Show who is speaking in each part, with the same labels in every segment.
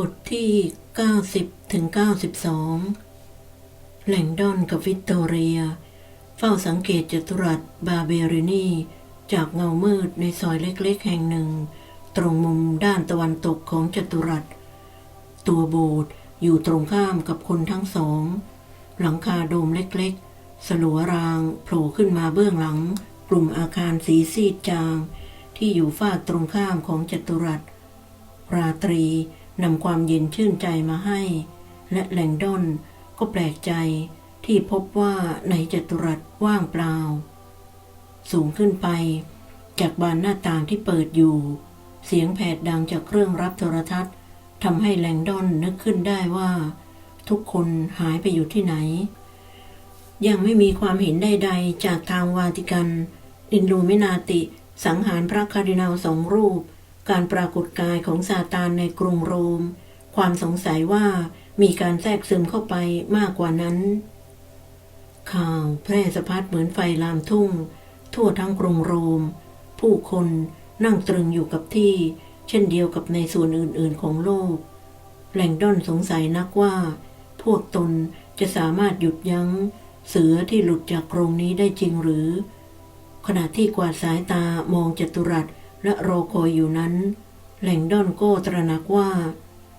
Speaker 1: บทที่ 90ถึง92 แหล่งดอนกับวิกตเรีย เฝ้าสังเกตจัตุรัสบาเบรินีจากเงามืดในซอยเล็กๆ แห่งหนึ่ง ตรงมุมด้านตะวันตกของจัตุรัส ตัวโบสถ์อยู่ตรงข้ามกับคนทั้งสอง หลังคาโดมเล็กๆ สลัวรางโผล่ขึ้นมาเบื้องหลัง กลุ่มอาคารสีซีดจาง ที่อยู่ฝากตรงข้ามของจัตุรัส ราตรี นำความเย็นชื่นใจมาให้ และแหลงดอนก็แปลกใจที่พบว่าในจัตุรัสว่างเปล่า สูงขึ้นไป จากบานหน้าต่างที่เปิดอยู่ เสียงแผดดังจากเครื่องรับโทรทัศน์ทำให้แหลงดอนนึกขึ้นได้ว่า ทุกคนหายไปอยู่ที่ไหน ยังไม่มีความเห็นใดๆ จากทางวาติกัน อินลูมินาติ สังหารพระคาร์ดินัลสองรูป การปรากฏกายของซาตานในกรุงโรม ความสงสัยว่ามีการแทรกซึมเข้าไปมากกว่านั้น ข่าวแพร่สะพัดเหมือนไฟลามทุ่ง ทั่วทั้งกรุงโรม ผู้คนนั่งตรึงอยู่กับที่ เช่นเดียวกับในส่วนอื่นๆของโลก แหล่งด้อนสงสัยนักว่า พวกตนจะสามารถหยุดยั้ง เสือที่หลุดจากกรงนี้ได้จริงหรือ ขณะที่กวาดสายตามองจัตุรัส และรอคอยอยู่นั้น แหล่งดอนโก็ตระหนักว่า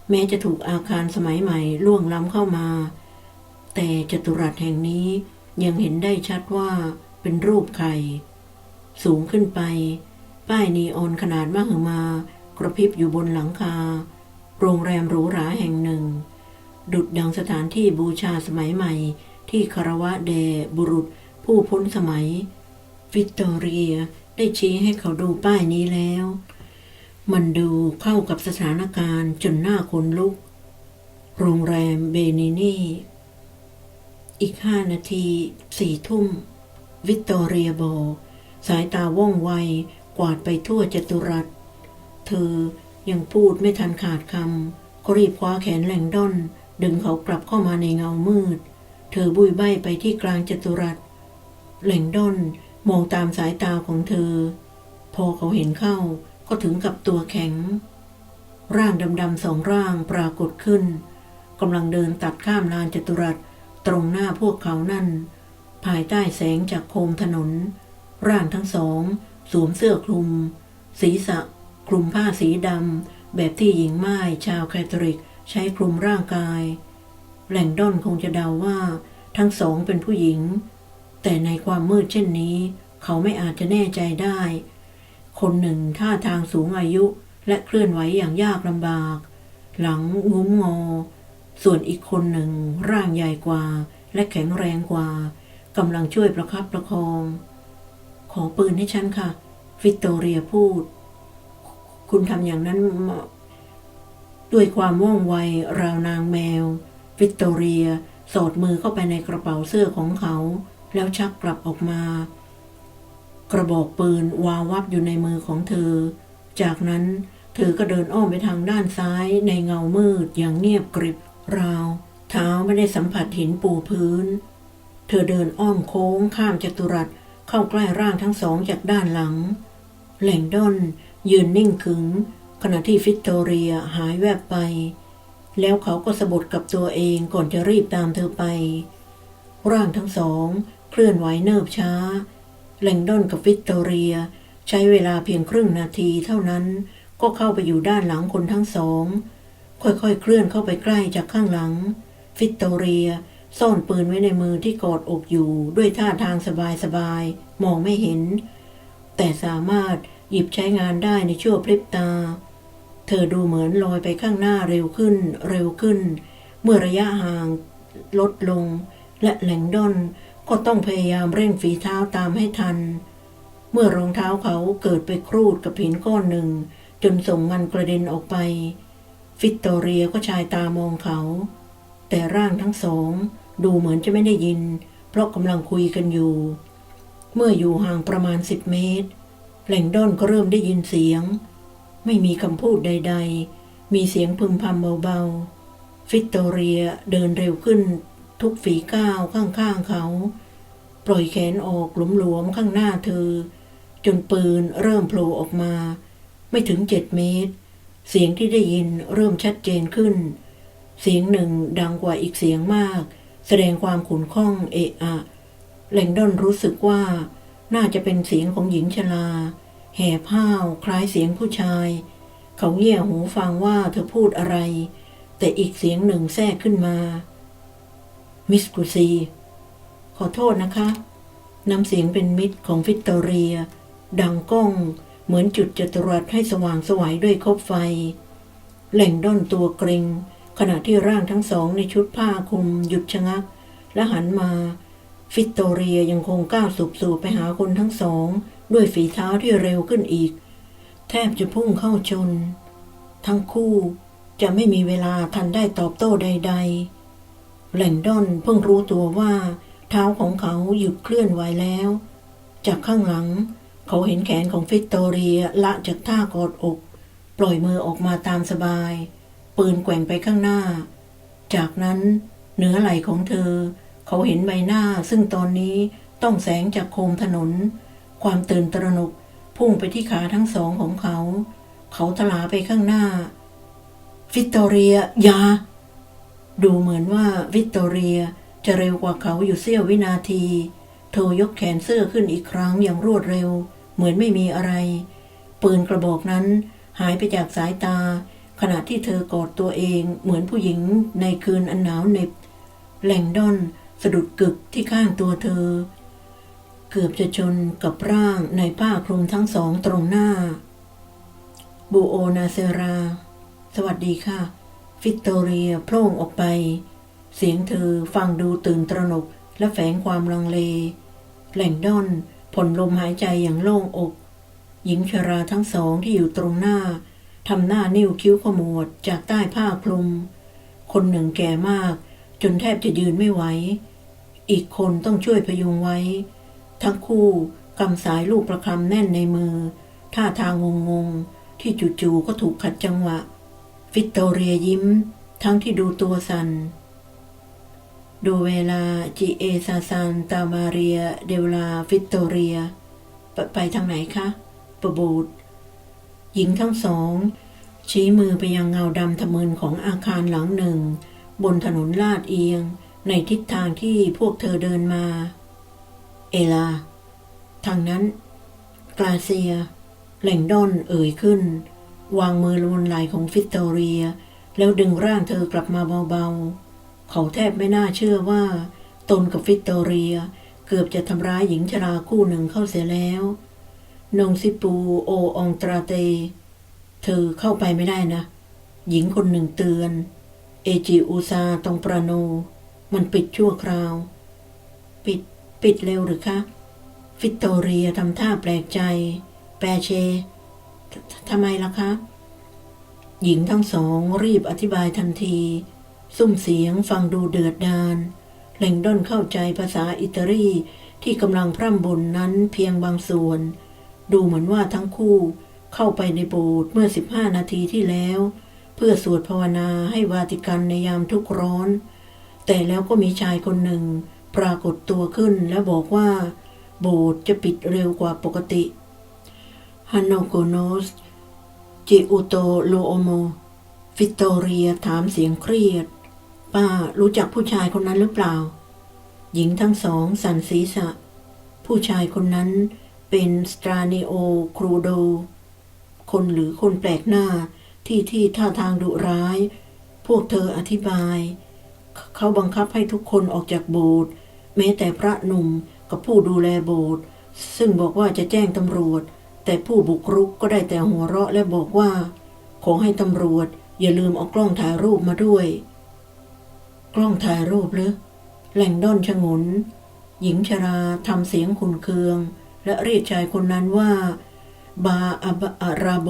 Speaker 1: แม้จะถูกอาคารสมัยใหม่ล่วงล้ำเข้ามา แต่จตุรัสแห่งนี้ยังเห็นได้ชัดว่าเป็นรูปไข่สูงขึ้นไป ป้ายนีออนขนาดมหึมากระพริบอยู่บนหลังคา โรงแรมหรูหราแห่งหนึ่ง ดุดดังสถานที่บูชาสมัยใหม่ ที่คารวะแด่บุรุษผู้พ้นสมัย วิกตอเรีย ได้ชี้ให้เขาดูป้ายนี้แล้ว มันดูเข้ากับสถานการณ์จนหน้าขนลุก โรงแรมเบนินีอีกห้านาทีสี่ทุ่ม วิกตอเรียบอสายตาว่องไว กวาดไปทั่วจัตุรัส เธอยังพูดไม่ทันขาดคำก็รีบคว้าแขนแหลงด้อน ดึงเขากลับเข้ามาในเงามืด เธอบุยใบไปที่กลางจัตุรัสแหลงด้อน มองตามสายตาของเธอ พอเขาเห็นเข้าก็ถึงกับตัวแข็ง ร่างดำๆสองร่างปรากฏขึ้นกำลังเดินตัดข้ามลานจัตุรัสตรงหน้าพวกเขานั่น ภายใต้แสงจากโคมถนน ร่างทั้งสอง สวมเสื้อคลุม ศีรษะ คลุมผ้าสีดำแบบที่หญิงไม้ชาวแคทอลิกใช้คลุมร่างกาย แหล่งด้อนคงจะเดาว่า ทั้งสองเป็นผู้หญิง แต่ในความมืดเช่นนี้ เขาไม่อาจจะแน่ใจได้ คนหนึ่งท่าทางสูงอายุและเคลื่อนไหวอย่างยากลำบาก หลังงุ้มงอ ส่วนอีกคนหนึ่งร่างใหญ่กว่า และแข็งแรงกว่ากำลังช่วยประคับประคอง ขอปืนให้ฉันค่ะ วิกตอเรียพูด คุณทำอย่างนั้น ด้วยความว่องไวราวนางแมว วิกตอเรียสอดมือเข้าไปในกระเป๋าเสื้อของเขา แล้วชักกลับออกมา กระบอกปืนวาววับอยู่ในมือของเธอ จากนั้นเธอก็เดินอ้อมไปทางด้านซ้ายในเงามืดอย่างเงียบกริบ ราวเท้าไม่ได้สัมผัสหินปูพื้น เธอเดินอ้อมโค้งข้ามจัตุรัสเข้าใกล้ร่างทั้งสองจากด้านหลัง แหล่งดอนยืนนิ่งขึง ขณะที่ฟิตโตเรียหายแวบไป แล้วเขาก็สะบดกับตัวเองก่อนจะรีบตามเธอไป ร่างทั้งสอง เคลื่อนไหวเนิบช้า แลงดอนกับฟิตโตเรีย ใช้เวลาเพียงครึ่งนาทีเท่านั้น ก็เข้าไปอยู่ด้านหลังคนทั้งสอง ค่อยๆ เคลื่อนเข้าไปใกล้จากข้างหลังฟิตโตเรียซ่อนปืนไว้ในมือที่กอดอกอยู่ด้วยท่าทางสบายๆ มองไม่เห็น แต่สามารถหยิบใช้งานได้ในชั่วพริบตา เธอดูเหมือนลอยไปข้างหน้าเร็วขึ้น เร็วขึ้น เมื่อระยะห่างลดลง และแหลงดอน ก็ต้องพยายามเร่งฝีเท้าตามให้ทัน เมื่อรองเท้าเขาเกิดไปครูดกับหินก้อนหนึ่ง จนส่งมันกระเด็นออกไป ฟิตโตเรียก็ชายตามองเขา แต่ร่างทั้งสองดูเหมือนจะไม่ได้ยิน เพราะกำลังคุยกันอยู่ เมื่ออยู่ห่างประมาณสิบเมตรแหล่งด้อนก็เริ่มได้ยินเสียง ไม่มีคำพูดใด ๆ มีเสียงพึมพำเบาๆ ฟิตโตเรียเดินเร็วขึ้น ทุกฝีก้าวข้างๆเขา ปล่อยแขนออกหลวมๆข้างหน้าเธอ จนปืนเริ่มโผล่ออกมา ไม่ถึงเจ็ดเมตร เสียงที่ได้ยินเริ่มชัดเจนขึ้น เสียงหนึ่งดังกว่าอีกเสียงมาก แสดงความขุ่นข้องเอะอะแหลงดอนรู้สึกว่าน่าจะเป็นเสียงของหญิงชราแห่ผ้าวคล้ายเสียงผู้ชาย เขาเงี่ยหูฟังว่าเธอพูดอะไร แต่อีกเสียงหนึ่งแทรกขึ้นมา มิสกุซี ขอโทษนะคะน้ำเสียงเป็นมิตรของวิกตอเรีย ดังก้องเหมือนจุดจัตุรัสให้สว่างสวัยด้วยคบไฟ แหล่งด้อนตัวเกรงขณะที่ร่างทั้งสองในชุดผ้าคลุมหยุดชะงัก และหันมา ฟิตโตเรียยังคงก้าวสูบสูบไปหาคนทั้งสอง ด้วยฝีเท้าที่เร็วขึ้นอีก แทบจะพุ่งเข้าชน ทั้งคู่จะไม่มีเวลาทันได้ตอบโต้ใด ๆ แหล่งดอนเพิ่งรู้ตัวว่า เท้าของเขาหยุดเคลื่อนไหวแล้ว จากข้างหลัง เขาเห็นแขนของฟิตโตเรียละจากท่ากอดอก ปล่อยมือออกมาตามสบาย ปืนแกว่งไปข้างหน้า จากนั้นเหนือไหล่ของเธอ เขาเห็นใบหน้าซึ่งตอนนี้ต้องแสงจากโคมถนน ความตื่นตระหนกพุ่งไปที่ขาทั้งสองของเขา เขาทลาไปข้างหน้าวิตตเรียยา ดูเหมือนว่าวิตตอเรียจะเร็วกว่าเขาอยู่เสี้ยววินาที เธอยกแขนเสื้อขึ้นอีกครั้งอย่างรวดเร็ว เหมือนไม่มีอะไร ปืนกระบอกนั้นหายไปจากสายตา ขณะที่เธอกอดตัวเองเหมือนผู้หญิงในคืนอันหนาวเหน็บแหล่งดอนสะดุดกึกที่ข้างตัวเธอ เกือบจะชนกับร่างในผ้าคลุมทั้งสองตรงหน้า บูโอนาเซรา สวัสดีค่ะ ฟิตโตเรียโพล่งออกไป เสียงเธอฟังดูตื่นตระหนกและแฝงความลังเล แหล่งดอนผ่อนลมหายใจอย่างโล่งอก หญิงชราทั้งสองที่อยู่ตรงหน้าทำหน้านิ้วคิ้วขมวดจากใต้ผ้าคลุม คนหนึ่งแก่มากจนแทบจะยืนไม่ไหว อีกคนต้องช่วยพยุงไว้ ทั้งคู่กำสายลูกประคำแน่นในมือ ท่าทางงงๆที่จู่ๆก็ถูกขัดจังหวะ ฟิตโตเรียยิ้ม ทั้งที่ดูตัวสัน่น ดูเวลาจีเอซาซานตามาเรีย เดวลาฟิตโตเรีย ไปไปทางไหนคะประบูดหญิงทั้งสอง ชี้มือไปยังเงาดำทะมึนของอาคารหลังหนึ่ง บนถนนลาดเอียง ในทิศทางที่พวกเธอเดินมา เอลา ทางนั้น กลาเซียแหล่งดอนเอ่ยขึ้น วางมือลบนไหล่ของฟิตโตเรีย แล้วดึงร่างเธอกลับมาเบาๆ เขาแทบไม่น่าเชื่อว่า ตนกับฟิตโตเรีย เกือบจะทำร้ายหญิงชราคู่หนึ่งเข้าเสียแล้ว นงซิปูโอองตราเต เธอเข้าไปไม่ได้นะ หญิงคนหนึ่งเตือน เอจิอูซาตรงประโน มันปิดชั่วคราว ปิด ปิดเร็วหรือคะ ฟิตโตเรียทำท่าแปลกใจ แปรเช ทำไมล่ะคะ หญิงทั้งสองรีบอธิบายทันที ซุ้มเสียงฟังดูเดือดดาลแหล่งด้นเข้าใจภาษาอิตาลีที่กำลังพร่ำบ่นนั้นเพียงบางส่วน ดูเหมือนว่าทั้งคู่เข้าไปในโบสถ์เมื่อ 15 นาทีที่แล้ว เพื่อสวดภาวนาให้วาติกันในยามทุกข์ร้อน แต่แล้วก็มีชายคนหนึ่งปรากฏตัวขึ้นและบอกว่า โบสถ์จะปิดเร็วกว่าปกติ ฮันโนโกโนสจิอุโตโลโอโม ฟิตโตเรียถามเสียงเครียด ป้ารู้จักผู้ชายคนนั้นหรือเปล่า หญิงทั้งสองสั่นศีรษะ ผู้ชายคนนั้นเป็นสตราเนโอครูโด คนหรือคนแปลกหน้าที่ที่ท่าทางดุร้าย พวกเธออธิบาย เขาบังคับให้ทุกคนออกจากโบสถ์แม้แต่พระหนุ่มกับผู้ดูแลโบสถ์ซึ่งบอกว่าจะแจ้งตำรวจ แต่ผู้บุกรุกก็ได้แต่หัวเราะและบอกว่า ขอให้ตำรวจอย่าลืมเอากล้องถ่ายรูปมาด้วย กล้องถ่ายรูปหรือแหล่งด้อนชงน หญิงชราทำเสียงขุนเคือง และเรียกชายคนนั้นว่า บาอาบอาราโบ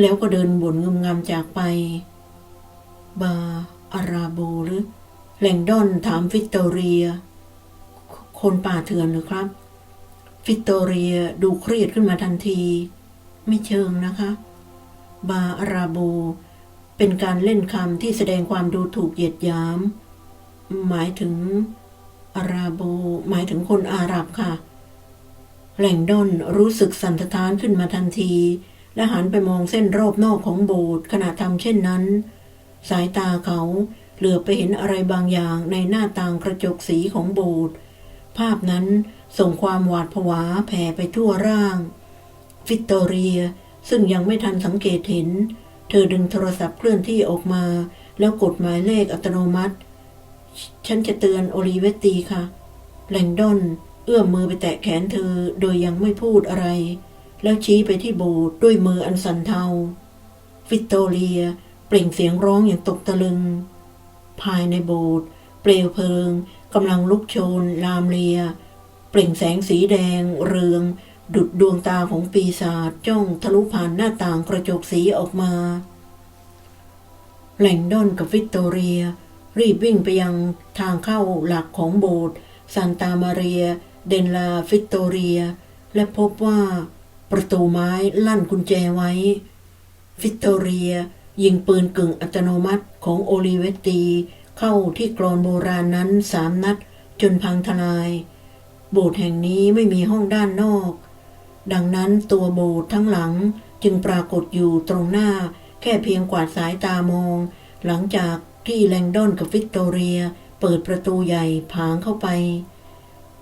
Speaker 1: แล้วก็เดินบ่นงึมงำจากไป บาอาราโบหรือแหล่งด้อนถามฟิตโตเรีย คนป่าเถื่อนหรือครับ ฟิตโตเรียดูเครียดขึ้นมาทันที ไม่เชิงนะคะ บาอาราโบเป็นการเล่นคำที่แสดงความดูถูกเหยียดหยาม หมายถึงอาราโบหมายถึงคนอาหรับค่ะแหล่งดอนรู้สึกสันท้านขึ้นมาทันที และหันไปมองเส้นรอบนอกของโบสถ์ขณะทำเช่นนั้น สายตาเขาเหลือไปเห็นอะไรบางอย่างในหน้าต่างกระจกสีของโบสถ์ภาพนั้น ส่งความหวาดผวาแผ่ไปทั่วร่าง วิกตอเรียซึ่งยังไม่ทันสังเกตเห็น เธอดึงโทรศัพท์เคลื่อนที่ออกมา แล้วกดหมายเลขอัตโนมัติ ฉันจะเตือนโอลิเวตตีค่ะ แลงดอน เอื้อมมือไปแตะแขนเธอโดยยังไม่พูดอะไร แล้วชี้ไปที่โบสถ์ด้วยมืออันสั่นเทา วิกตอเรีย เปล่งเสียงร้องอย่างตกตะลึง ภายในโบสถ์เปลวเพลิงกำลังลุกโชน ลามเลีย เปล่งแสงสีแดงเรือง ดุดดวงตาของปีศาจจ้องทะลุผ่านหน้าต่างกระจกสีออกมาแหล่งดอนกับวิกตอเรีย รีบวิ่งไปยังทางเข้าหลักของโบสถ์ซานตามาเรีย เดนลาฟิกตอเรีย และพบว่า ประตูไม้ลั่นกุญแจไว้ ฟิกตอเรีย ยิงปืนกึ่งอัตโนมัติของโอลิเวตตี เข้าที่กรอนโบราณนั้นสามนัดจนพังทลาย โบสถ์แห่งนี้ไม่มีห้องด้านนอก ดังนั้นตัวโบสถ์ทั้งหลังจึงปรากฏอยู่ตรงหน้าแค่เพียงกวาดสายตามอง หลังจากที่แลงดอนกับวิกตอเรีย เปิดประตูใหญ่ผางเข้าไป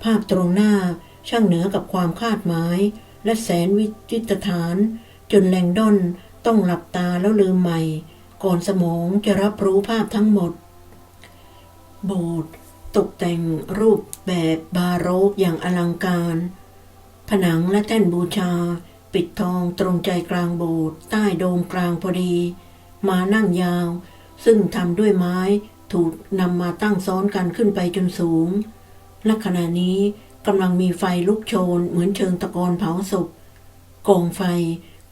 Speaker 1: ภาพตรงหน้าช่างเหนือกับความคาดหมาย และแสนวิจิตรฐาน จนแลงดอนต้องหลับตาแล้วลืมใหม่ ก่อนสมองจะรับรู้ภาพทั้งหมด โบสถ์ ตกแต่งรูปแบบบาโรกอย่างอลังการ ผนังและแท่นบูชา ปิดทองตรงใจกลางโบสถ์ใต้โดมกลางพอดี มานั่งยาว ซึ่งทำด้วยไม้ถูกนำมาตั้งซ้อนกันขึ้นไปจนสูงและขณะนี้กำลังมีไฟลุกโชนเหมือนเชิงตะกอนเผาศพกองไฟ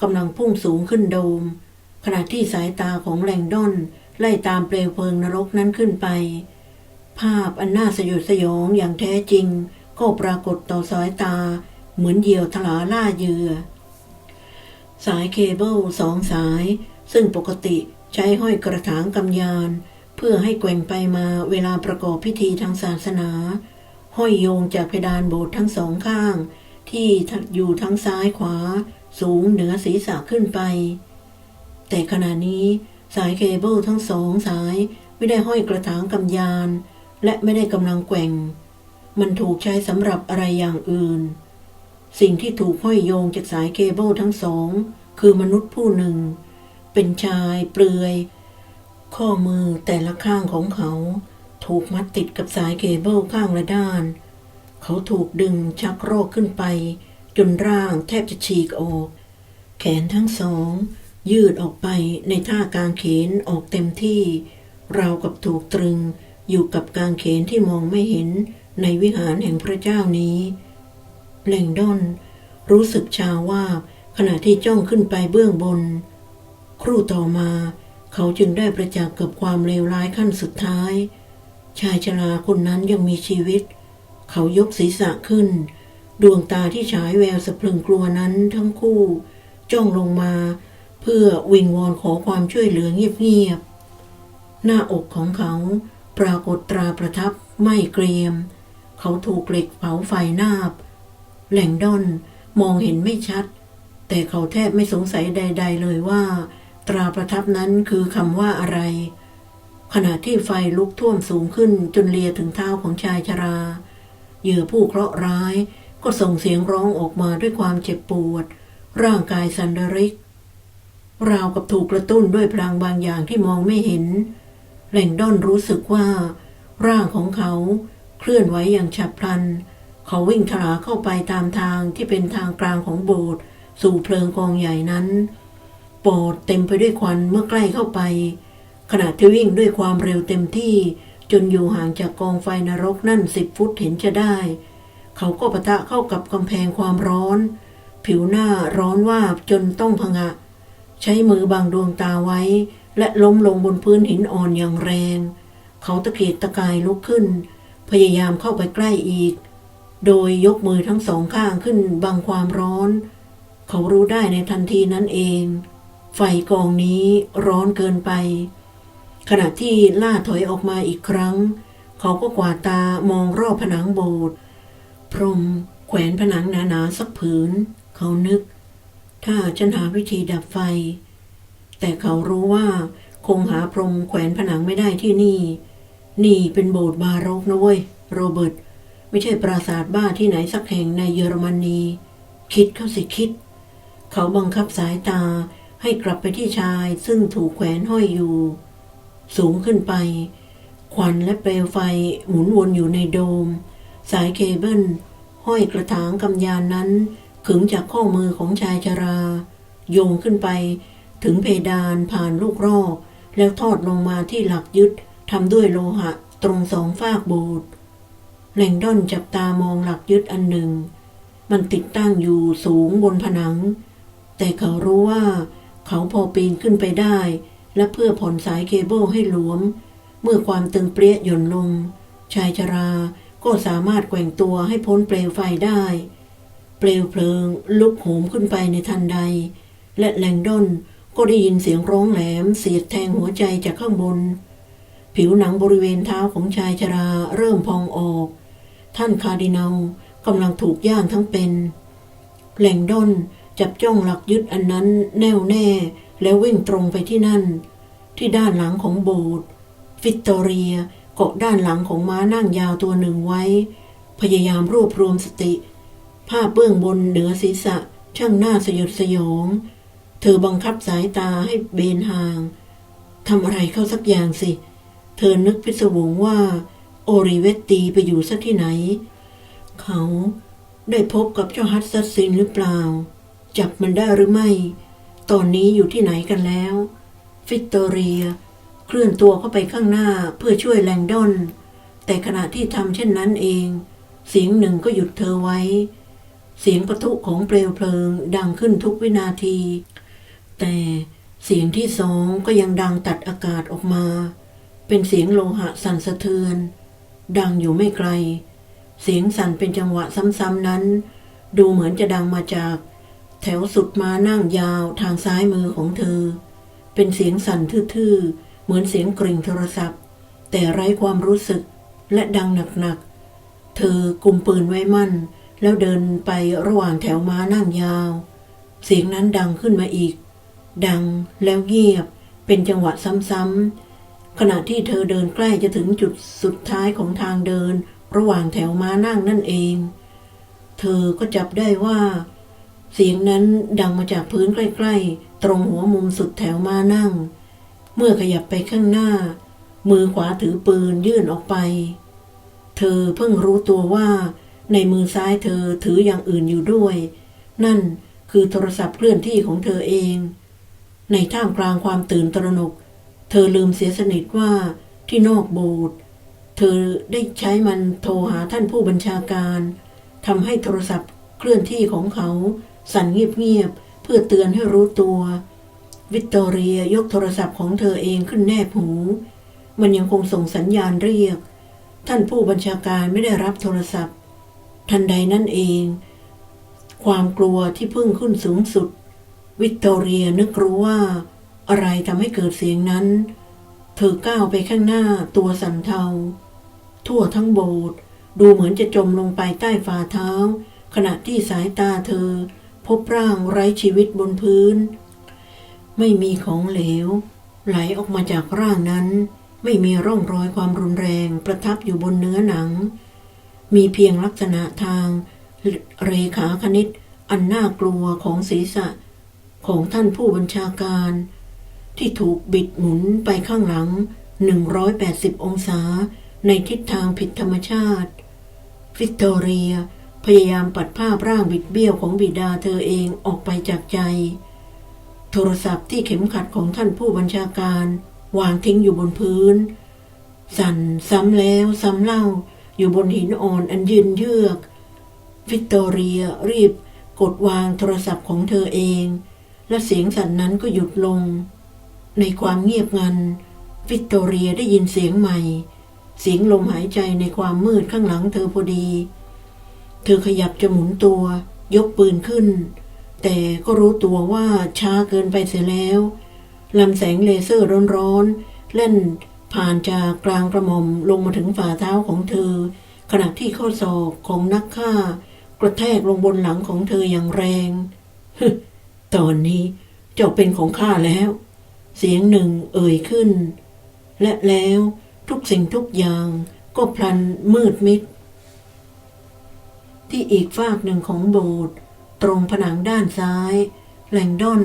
Speaker 1: กำลังพุ่งสูงขึ้นโดม ขณะที่สายตาของแลงดอนไล่ตามเปลวเพลิงนรกนั้นขึ้นไป ภาพอันน่าสยดสยองอย่างแท้จริง ก็ปรากฏต่อสายตา เหมือนเหยี่ยวทลาล่าเหยื่อ สายเคเบิลสองสาย ซึ่งปกติใช้ห้อยกระถางกำยาน เพื่อให้แกว่งไปมาเวลาประกอบพิธีทางศาสนา ห้อยโยงจากเพดานโบสถ์ทั้งสองข้าง ที่อยู่ทั้งซ้ายขวา สูงเหนือศีรษะขึ้นไป แต่ขณะนี้สายเคเบิลทั้งสองสายไม่ได้ห้อยกระถางกำยาน และไม่ได้กำลังแกว่ง มันถูกใช้สำหรับอะไรอย่างอื่น สิ่งที่ถูกห้อยโยงจากสายเคเบิลทั้งสอง คือมนุษย์ผู้หนึ่ง เป็นชายเปลือย ข้อมือแต่ละข้างของเขา ถูกมัดติดกับสายเคเบิลข้างละด้าน เขาถูกดึงชักโรคขึ้นไป จนร่างแทบจะฉีกออก แขนทั้งสอง ยืดออกไปในท่ากางเขนออกเต็มที่ ราวกับถูกตรึง อยู่กับกางเขนที่มองไม่เห็นในวิหารแห่งพระเจ้านี้แลงดอน รู้สึกชาว่าขณะที่จ้องขึ้นไปเบื้องบน ครู่ต่อมา เขาจึงได้ประจักษ์กับความเลวร้ายขั้นสุดท้าย ชายชราคนนั้นยังมีชีวิต เขายกศีรษะขึ้น ดวงตาที่ฉายแววสะพรึงกลัวนั้นทั้งคู่ จ้องลงมา เพื่อวิงวอนขอความช่วยเหลือเงียบๆหน้าอกของเขา ปรากฏตราประทับไม่เกรียม เขาถูกเหล็กเผาไฟนาบ แหล่งดอนมองเห็นไม่ชัด แต่เขาแทบไม่สงสัยใด ๆ เลยว่า ตราประทับนั้นคือคำว่าอะไร ขณะที่ไฟลุกท่วมสูงขึ้นจนเลียถึงเท้าของชายชรา เหยื่อผู้เคราะห์ร้ายก็ส่งเสียงร้องออกมาด้วยความเจ็บปวด ร่างกายสันดริก ราวกับถูกกระตุ้นด้วยพลังบางอย่างที่มองไม่เห็น แหล่งด้อนรู้สึกว่า ร่างของเขาเคลื่อนไหวอย่างฉับพลัน เขาวิ่งถลาเข้าไปตามทางที่เป็นทางกลางของโบสถ์สู่เพลิงกองใหญ่นั้น โบสถ์เต็มไปด้วยควันเมื่อใกล้เข้าไป ขณะที่วิ่งด้วยความเร็วเต็มที่จนอยู่ห่างจากกองไฟนรกนั่นสิบฟุตเห็นจะได้ เขาก็ปะทะเข้ากับกำแพงความร้อน ผิวหน้าร้อนวาบจนต้องพงะ ใช้มือบังดวงตาไว้ และล้มลงบนพื้นหินอ่อนอย่างแรง เขาตะเกียกตะกายลุกขึ้น พยายามเข้าไปใกล้อีก โดยยกมือทั้งสองข้างขึ้นบังความร้อน เขารู้ได้ในทันทีนั้นเอง ไฟกองนี้ร้อนเกินไป ขณะที่ล่าถอยออกมาอีกครั้ง เขาก็กวาดตามองรอบผนังโบสถ์พรมแขวนผนังหนาๆสักผืน เขานึก ถ้าฉันหาวิธีดับไฟ แต่เขารู้ว่าคงหาพรมแขวนผนังไม่ได้ที่นี่ นี่เป็นโบสถ์บาโรกนะเว้ย โรเบิร์ต ไม่ใช่ปราสาทบ้าที่ไหนสักแห่งในเยอรมนี คิดเข้าสิคิด เขาบังคับสายตาให้กลับไปที่ชายซึ่งถูกแขวนห้อยอยู่ สูงขึ้นไป ควันและเปลวไฟหมุนวนอยู่ในโดม สายเคเบิลห้อยกระถางกำยานนั้น ขึงจากข้อมือของชายชรา โยงขึ้นไป ถึงเพดานผ่านลูกรอกแล้วทอดลงมาที่หลักยึดทำด้วยโลหะตรงสองฟากโบสถ์แหล่งด้อนจับตามองหลักยึดอันหนึ่ง มันติดตั้งอยู่สูงบนผนัง แต่เขารู้ว่า เขาพอปีนขึ้นไปได้ และเพื่อผ่อนสายเคเบิลให้หลวม เมื่อความตึงเปรี้ยหย่อนลง ชายชราก็สามารถแกว่งตัวให้พ้นเปลวไฟได้ เปลวเพลิงลุกโหมขึ้นไปในทันใด และแลงดอน ก็ได้ยินเสียงร้องแหลม เสียดแทงหัวใจจากข้างบน ผิวหนังบริเวณเท้าของชายชราเริ่มพองออก ท่านคาร์ดินัลกำลังถูกย่างทั้งเป็น แหล่งดอนจับจ้องหลักยึดอันนั้นแน่วแน่แล้ววิ่งตรงไปที่นั่น ที่ด้านหลังของโบสถ์ฟิตตอเรียเกาะด้านหลังของม้านั่งยาวตัวหนึ่งไว้ พยายามรวบรวมสติ ผ้าเบื้องบนเหนือศีรษะช่างหน้าสยดสยอง เธอบังคับสายตาให้เบนห่างทำอะไรเข้าสักอย่างสิ เธอนึกพิศวงว่า โอริเวตตีไปอยู่สักที่ไหน เขาได้พบกับเจ้าฮัตซัสซินหรือเปล่า จับมันได้หรือไม่ ตอนนี้อยู่ที่ไหนกันแล้ว ฟิตตอเรีย เคลื่อนตัวเข้าไปข้างหน้าเพื่อช่วยแลงดอน แต่ขณะที่ทำเช่นนั้นเอง เสียงหนึ่งก็หยุดเธอไว้ เสียงประทุของเปลวเพลิงดังขึ้นทุกวินาที แต่เสียงที่สองก็ยังดังตัดอากาศออกมา เป็นเสียงโลหะสั่นสะเทือน ดังอยู่ไม่ไกล เสียงสั่นเป็นจังหวะซ้ำๆนั้น ดูเหมือนจะดังมาจาก แถวสุดมานั่งยาวทางซ้ายมือของเธอ เป็นเสียงสั่นทื่อๆ เหมือนเสียงกริ่งโทรศัพท์ แต่ไร้ความรู้สึกและดังหนักๆ เธอกุมปืนไว้มั่น แล้วเดินไประหว่างแถวม้านั่งยาว เสียงนั้นดังขึ้นมาอีก ดังแล้วเงียบเป็นจังหวะซ้ำๆขณะที่เธอเดินใกล้จะถึงจุดสุดท้ายของทางเดิน ระหว่างแถวม้านั่งนั่นเอง เธอก็จับได้ว่า เสียงนั้นดังมาจากพื้นใกล้ๆ ตรงหัวมุมสุดแถวม้านั่ง เมื่อขยับไปข้างหน้า มือขวาถือปืนยื่นออกไป เธอเพิ่งรู้ตัวว่า ในมือซ้ายเธอถืออย่างอื่นอยู่ด้วย นั่นคือโทรศัพท์เคลื่อนที่ของเธอเอง ในท่ามกลางความตื่นตระหนก เธอลืมเสียสนิทว่าที่นอกโบสถ์เธอได้ใช้มันโทรหาท่านผู้บัญชาการทำให้โทรศัพท์เคลื่อนที่ของเขา สั่นเงียบๆเพื่อเตือนให้รู้ตัว วิกตอเรียยกโทรศัพท์ของเธอเองขึ้นแนบหู มันยังคงส่งสัญญาณเรียก ท่านผู้บัญชาการไม่ได้รับโทรศัพท์ ทันใดนั่นเอง ความกลัวที่พึ่งขึ้นสูงสุด วิกตอเรียนึกรู้ว่า อะไรทำให้เกิดเสียงนั้น เธอก้าวไปข้างหน้าตัวสั่นเทา ทั่วทั้งโบสถ์ดูเหมือนจะจมลงไปใต้ฝ่าเท้า ขณะที่สายตาเธอ พบร่างไร้ชีวิตบนพื้น ไม่มีของเหลว ไหลออกมาจากร่างนั้น ไม่มีร่องรอยความรุนแรงประทับอยู่บนเนื้อหนัง มีเพียงลักษณะทางเรขาคณิตอันน่ากลัวของศีรษะ ของท่านผู้บัญชาการ ที่ถูกบิดหมุนไปข้างหลัง 180 องศาในทิศทางผิดธรรมชาติ วิกตอเรีย พยายามปัดภาพร่างบิดเบี้ยวของบิดาเธอเองออกไปจากใจ โทรศัพท์ที่เข็มขัดของท่านผู้บัญชาการ วางทิ้งอยู่บนพื้น สั่นซ้ำแล้วซ้ำเล่าอยู่บนหินอ่อนอันยืนเยือก วิกตอเรียรีบกดวางโทรศัพท์ของเธอเอง และเสียงสั่นนั้นก็หยุดลง ในความเงียบงัน วิกตอเรียได้ยินเสียงใหม่ เสียงลมหายใจในความมืดข้างหลังเธอพอดี เธอขยับจะหมุนตัว ยกปืนขึ้น แต่ก็รู้ตัวว่าช้าเกินไปเสียแล้วลำแสงเลเซอร์ร้อนๆเล่นผ่านจากกลางกระหม่อมลงมาถึงฝ่าเท้าของเธอ ขณะที่ข้อศอกของนักฆ่ากระแทกลงบนหลังของเธออย่างแรง ตอนนี้เจ้าเป็นของข้าแล้ว เสียงหนึ่งเอ่ยขึ้น และแล้วทุกสิ่งทุกอย่างก็พลันมืดมิด ที่อีกฝากหนึ่งของโบสถ์ตรงผนังด้านซ้ายแหล่งดอน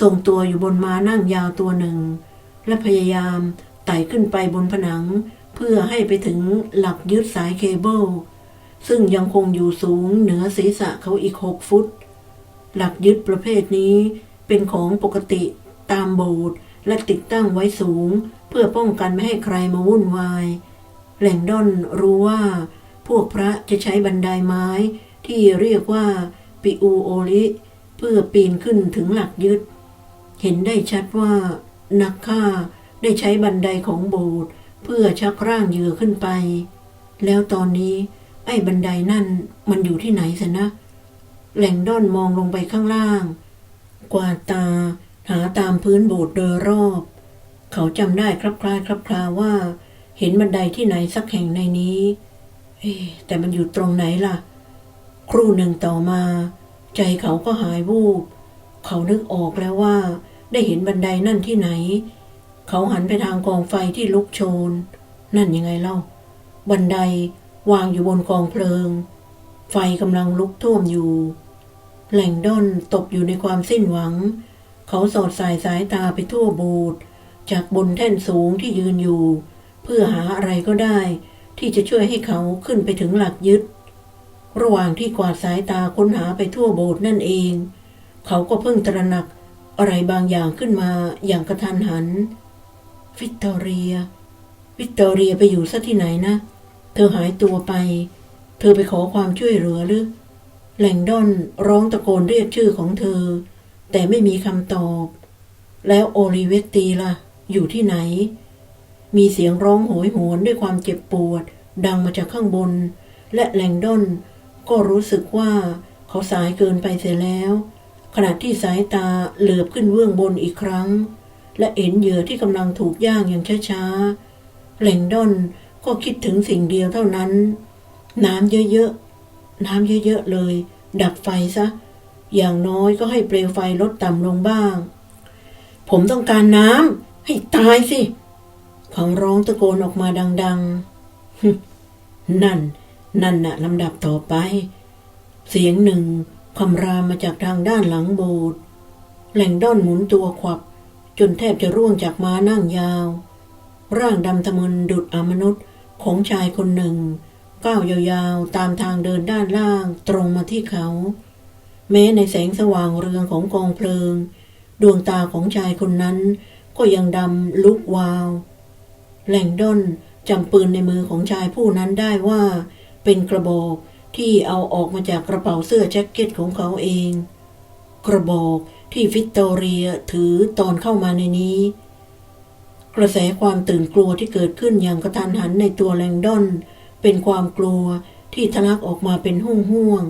Speaker 1: ทรงตัวอยู่บนม้านั่งยาวตัวหนึ่ง และพยายามไต่ขึ้นไปบนผนัง เพื่อให้ไปถึงหลักยึดสายเคเบิลซึ่งยังคงอยู่สูงเหนือศีรษะเขาอีกหกฟุต หลักยึดประเภทนี้เป็นของปกติตามโบสถ์และติดตั้งไว้สูง เพื่อป้องกันไม่ให้ใครมาวุ่นวาย แหล่งดอนรู้ว่า พวกพระจะใช้บันไดไม้ ที่เรียกว่าปิอูโอลิเพื่อปีนขึ้นถึงหลักยึด เห็นได้ชัดว่า นักฆ่าได้ใช้บันไดของโบสถ์เพื่อชักร่างเหยื่อขึ้นไป แล้วตอนนี้ ไอ้บันไดนั่นมันอยู่ที่ไหนสนะ แหล่งด้อนมองลงไปข้างล่าง กวาดตา หาตามพื้นโบสถ์โดยรอบ เขาจำได้ครับคลายครับคลาว่า เห็นบันไดที่ไหนสักแห่งในนี้ เอ๊แต่มันอยู่ตรงไหนล่ะ ครู่หนึ่งต่อมา ใจเขาก็หายวูบ เขานึกออกแล้วว่า ได้เห็นบันไดนั่นที่ไหน เขาหันไปทางกองไฟที่ลุกโชน นั่นยังไงเล่า บันไดวางอยู่บนกองเพลิง ไฟกำลังลุกท่วมอยู่ แหล่งด้อนตกอยู่ในความสิ้นหวัง เขาสอดสายสายตาไปทั่วโบูดจากบนแท่นสูงที่ยืนอยู่ เพื่อหาอะไรก็ได้ ที่จะช่วยให้เขาขึ้นไปถึงหลักยึด ระหว่างที่กวาดสายตาค้นหาไปทั่วโบสถ์นั่นเอง เขาก็เพิ่งตระหนักอะไรบางอย่างขึ้นมาอย่างกระทันหัน วิกตอเรีย วิกตอเรียไปอยู่ซะที่ไหนนะ เธอหายตัวไป เธอไปขอความช่วยเหลือหรือ แหล่งดอนร้องตะโกนเรียกชื่อของเธอ แต่ไม่มีคำตอบ แล้วโอลิเวตตีล่ะ อยู่ที่ไหน มีเสียงร้องโหยหวนด้วยความเจ็บปวด ดังมาจากข้างบน และแหล่งดอนก็รู้สึกว่าเขาสายเกินไปเสียแล้ว ขณะที่สายตาเหลือบขึ้นเบื้องบนอีกครั้ง และเห็นเหยื่อที่กำลังถูกย่างอย่างช้าๆแหล่งดอนก็คิดถึงสิ่งเดียวเท่านั้น น้ำเยอะๆ น้ำเยอะๆเลย ดับไฟซะ อย่างน้อยก็ให้เปลวไฟลดต่ำลงบ้าง ผมต้องการน้ำให้ตายสิเขาร้องตะโกนออกมาดัง ๆ นั่น นั่นน่ะลำดับต่อไป เสียงหนึ่งคำรามมาจากทางด้านหลังโบสถ์แหล่งด้อนหมุนตัวขวับ จนแทบจะร่วงจากม้านั่งยาว ร่างดำทะมึนดุดอมนุษย์ของชายคนหนึ่ง ก้าวยาวๆ ตามทางเดินด้านล่างตรงมาที่เขา แม้ในแสงสว่างเรืองของกองเพลิง ดวงตาของชายคนนั้น ก็ยังดำลุกวาว แหล่งด้นจำปืนในมือของชายผู้นั้นได้ว่า เป็นกระบอกที่เอาออกมาจากกระเป๋าเสื้อแจ็คเก็ตของเขาเอง กระบอกที่วิกตอเรียถือตอนเข้ามาในนี้ กระแสความตื่นกลัวที่เกิดขึ้นอย่างกระทันหันในตัวแลงดอน เป็นความกลัวที่ทะลักออกมาเป็นห่วงห่วง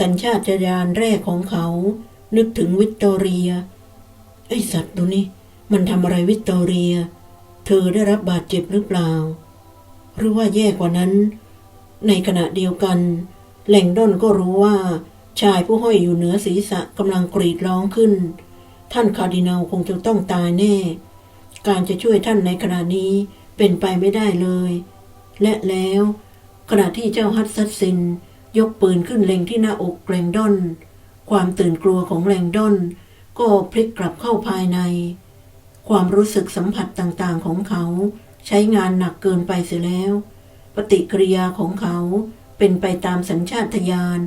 Speaker 1: สัญชาตญาณแรกของเขา นึกถึงวิกตอเรีย ไอสัตว์ตัวนี้ มันทำอะไรวิกตอเรีย เธอได้รับบาดเจ็บหรือเปล่า หรือว่าแย่กว่านั้น ในขณะเดียวกัน แหล่งด้นก็รู้ว่า ชายผู้ห้อยอยู่เหนือศีรษะกำลังกรีดร้องขึ้น ท่านคาร์ดินาลคงจะต้องตายแน่ การจะช่วยท่านในขณะนี้เป็นไปไม่ได้เลย และแล้วขณะที่เจ้าฮัตซัสซิน ยกปืนขึ้นเล็งที่หน้าอกแรงดอน ความตื่นกลัวของแรงดอน ก็พลิกกลับเข้าภายใน ความรู้สึกสัมผัสต่างๆของเขาใช้งานหนักเกินไปเสียแล้ว ปฏิกิริยาของเขาเป็นไปตามสัญชาตญาณ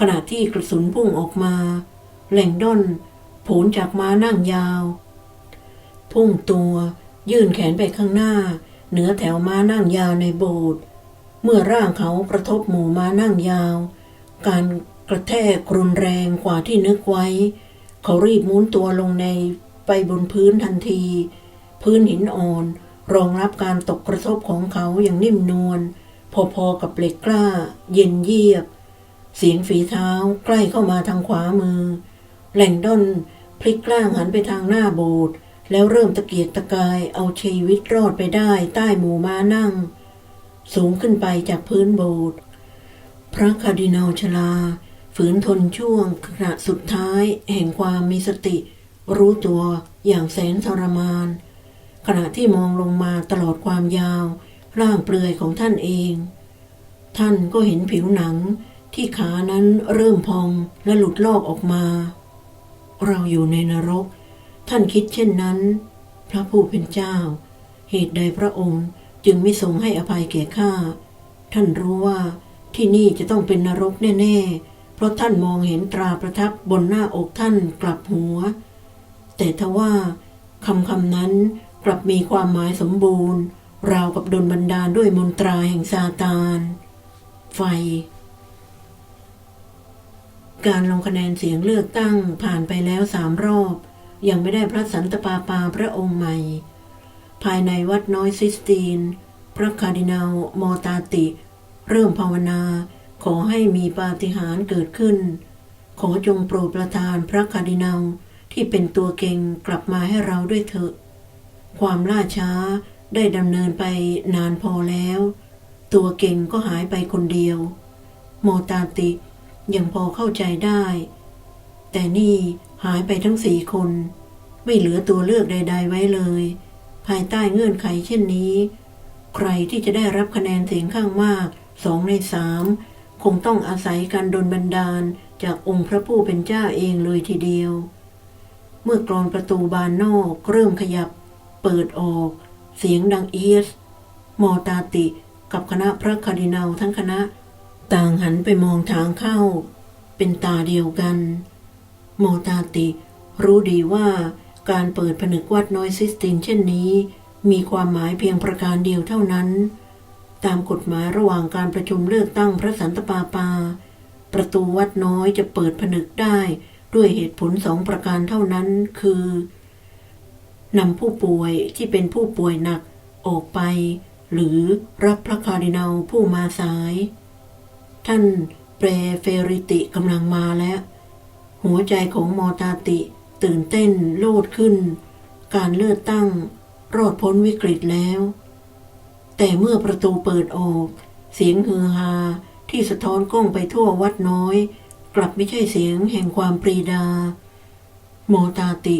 Speaker 1: ขณะที่กระสุนพุ่งออกมาแหล่งด้นโผนจากม้านั่งยาว พุ่งตัวยื่นแขนไปข้างหน้า เหนือแถวม้านั่งยาวในโบสถ์เมื่อร่างเขากระทบหมู่ม้านั่งยาว การกระแทกรุนแรงกว่าที่นึกไว้ เขารีบหมุนตัวลงในไปบนพื้นทันที พื้นหินอ่อน รองรับการตกกระทบของเขาอย่างนิ่มนวลพอๆกับเหล็กกล้า เย็นเยียบ เสียงฝีเท้าใกล้เข้ามาทางขวามือแหล่งด้นพลิกกล้างหันไปทางหน้าโบสถ์ แล้วเริ่มตะเกียกตะกายเอาชีวิตรอดไปได้ใต้หมู่ม้านั่ง สูงขึ้นไปจากพื้นโบสถ์พระคาร์ดินาลชลา ฝืนทนช่วงขณะสุดท้ายแห่งความมีสติ รู้ตัวอย่างแสนทรมาน ขณะที่มองลงมาตลอดความยาว ร่างเปลือยของท่านเอง ท่านก็เห็นผิวหนังที่ขานั้นเริ่มพองและหลุดลอกออกมา เราอยู่ในนรก ท่านคิดเช่นนั้น พระผู้เป็นเจ้า เหตุใดพระองค์จึงไม่ทรงให้อภัยแก่ข้า ท่านรู้ว่าที่นี่จะต้องเป็นนรกแน่ๆ เพราะท่านมองเห็นตราประทับบนหน้าอกท่านกลับหัว แต่ทว่าคำคำนั้นกลับมีความหมายสมบูรณ์ ราวกับดลบันดาลด้วยมนตราแห่งซาตาน ไฟ การลงคะแนนเสียงเลือกตั้งผ่านไปแล้วสามรอบ ยังไม่ได้พระสันตปาปาพระองค์ใหม่ ภายในวัดน้อยซิสตีน พระคาร์ดินาลมอตาติ เริ่มภาวนาขอให้มีปาฏิหาริย์เกิดขึ้น ขอจงโปรดประทานพระคาร์ดินาลที่เป็นตัวเก่งกลับมาให้เราด้วยเถอะ ความล่าช้าได้ดำเนินไปนานพอแล้ว ตัวเก่งก็หายไปคนเดียว โมตาติยังพอเข้าใจได้ แต่นี่ หายไปทั้งสี่คน ไม่เหลือตัวเลือกใด ๆ ไว้เลย ภายใต้เงื่อนไขเช่นนี้ ใครที่จะได้รับคะแนนเสียงข้างมากสองในสามคงต้องอาศัยการดลบันดาลจากองค์พระผู้เป็นเจ้าเองเลยทีเดียว เมื่อกรอนประตูบานนอกเริ่มขยับ เปิดออก เสียงดังเอียสมอตาติกับคณะพระคาร์ดินาลทั้งคณะ ต่างหันไปมองทางเข้า เป็นตาเดียวกัน มอตาติ รู้ดีว่าการเปิดผนึกวัดน้อยซิสตินเช่นนี้ มีความหมายเพียงประการเดียวเท่านั้น ตามกฎหมายระหว่างการประชุมเลือกตั้งพระสันตปาปา ประตูวัดน้อยจะเปิดผนึกได้ด้วยเหตุผลสองประการเท่านั้นคือนำผู้ป่วยที่เป็นผู้ป่วยหนักออกไป หรือรับพระคาร์ดินาลผู้มาสาย ท่านเปรเฟริติกำลังมาแล้ว หัวใจของมอตาติ ตื่นเต้นโลดขึ้น การเลือกตั้ง รอดพ้นวิกฤตแล้ว แต่เมื่อประตูเปิดออก เสียงฮือฮาที่สะท้อนกล้องไปทั่ววัดน้อย กลับไม่ใช่เสียงแห่งความปรีดามอตาติ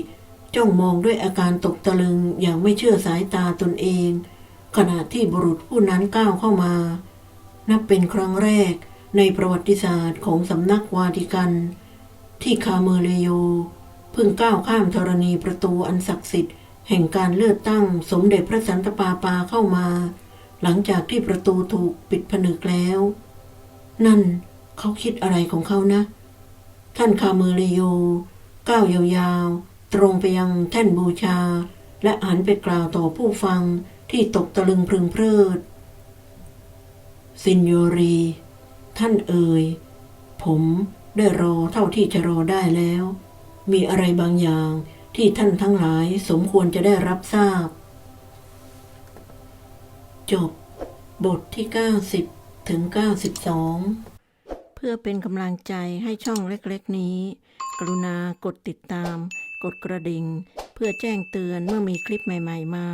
Speaker 1: จ้องมองด้วยอาการตกตะลึงอย่างไม่เชื่อสายตาตนเอง ขณะที่บุรุษผู้นั้นก้าวเข้ามา นับเป็นครั้งแรกในประวัติศาสตร์ของสำนักวาติกัน ที่คาเมเลโย เพิ่งก้าวข้ามธรณีประตูอันศักดิ์สิทธิ์ แห่งการเลือกตั้งสมเด็จพระสันตะปาปาเข้ามา หลังจากที่ประตูถูกปิดผนึกแล้ว นั่นเขาคิดอะไรของเขานะ ท่านคาเมเลโย ก้าวยาวๆ ตรงไปยังแท่นบูชา และหันไปกล่าวต่อผู้ฟังที่ตกตะลึงพึงเพลิดซินโยรี ท่านเอ่ย ผม ได้รอเท่าที่จะรอได้แล้ว มีอะไรบางอย่างที่ท่านทั้งหลายสมควรจะได้รับทราบ จบบทที่ 90 ถึง 92 เพื่อเป็นกำลังใจให้ช่องเล็กๆนี้ กรุณากดติดตาม กดกระดิ่ง เพื่อแจ้งเตือนเมื่อมีคลิปใหม่ ๆ มา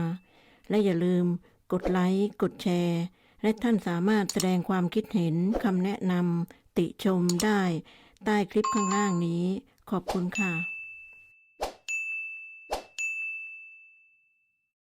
Speaker 1: และอย่าลืมกดไลค์ กดแชร์ และท่านสามารถแสดงความคิดเห็นคำแนะนำติชมได้ ใต้คลิปข้างล่างนี้ ขอบคุณค่ะ